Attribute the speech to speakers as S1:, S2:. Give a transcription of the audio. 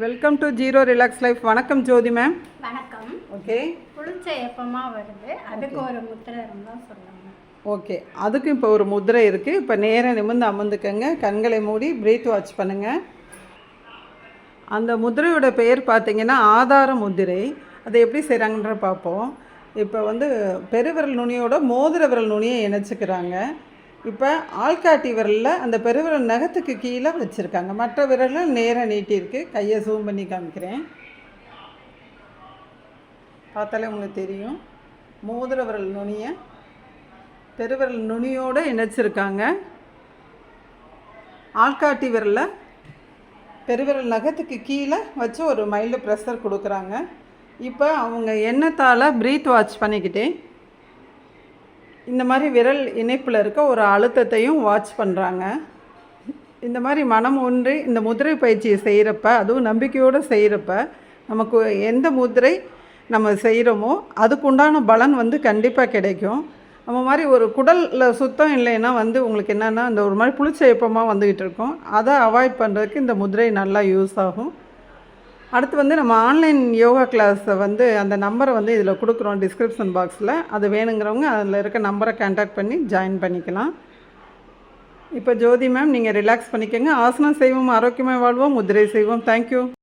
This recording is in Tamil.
S1: Welcome to zero relax life வணக்கம் ஜோதி மேம்
S2: வணக்கம்.
S1: ஓகே
S2: புளிச்ச எப்பமா வருது? அதுக்கு ஒரு முத்திரை இருந்தால் சொல்லுங்க.
S1: ஓகே அதுக்கும் இப்போ ஒரு முதிரை இருக்குது இப்போ நேராக நிமிர்ந்து அமர்ந்துக்கங்க. கண்களை மூடி பிரீத் வாட்ச் பண்ணுங்கள் அந்த முதிரையோட பெயர் பார்த்தீங்கன்னா ஆதார முதிரை அதை எப்படி செய்கிறாங்கன்ற பார்ப்போம் இப்போ வந்து பெருவிரல் நுனியோட மோதிர விரல் நுனியை இணைச்சிக்கிறாங்க. இப்போ ஆள்காட்டி விரலில் அந்த பெருவிரல் நகத்துக்கு கீழே வச்சுருக்காங்க. மற்ற விரலில் நேராக நீட்டியிருக்கு கையை ஜூம் பண்ணி காமிக்கிறேன். பார்த்தாலே உங்களுக்கு தெரியும். மோதிர விரல் நுனியை பெருவிரல் நுனியோடு இணைச்சிருக்காங்க. ஆள்காட்டி விரலை பெருவிரல் நகத்துக்கு கீழே வச்சு ஒரு மைல்டு ப்ரெஷர் கொடுக்குறாங்க. இப்போ அவங்க எண்ணத்தால் ப்ரீத் வாட்ச் பண்ணிக்கிட்டே இந்த மாதிரி விரல் இணைப்பில் இருக்க ஒரு அழுத்தத்தையும் வாட்ச் பண்ணுறாங்க இந்த மாதிரி மனம் ஒன்றி இந்த முதிரை பயிற்சியை செய்கிறப்ப அதுவும் நம்பிக்கையோடு செய்கிறப்ப நமக்கு எந்த முதிரை நம்ம செய்கிறோமோ அதுக்குண்டான பலன் வந்து கண்டிப்பாக கிடைக்கும். நம்ம மாதிரி ஒரு குடலில் சுத்தம் இல்லைன்னா வந்து உங்களுக்கு என்னென்னா இந்த ஒரு மாதிரி புளிச்ச எப்பமாக வந்துக்கிட்டு இருக்கும். அதை அவாய்ட் பண்ணுறதுக்கு இந்த முதிரை நல்லா யூஸ் ஆகும். அடுத்து வந்து நம்ம ஆன்லைன் யோகா கிளாஸை வந்து அந்த நம்பரை வந்து இதில் கொடுக்குறோம் டிஸ்கிரிப்ஷன் பாக்ஸில் அது வேணுங்கிறவங்க அதில் இருக்க நம்பரை கான்டாக்ட் பண்ணி ஜாயின் பண்ணிக்கலாம். இப்போ ஜோதி மேம் நீங்கள் ரிலாக்ஸ் பண்ணிக்கோங்க. ஆசனம் செய்வோம் ஆரோக்கியமாக வாழ்வோம். முதிரை செய்வோம். தேங்க்யூ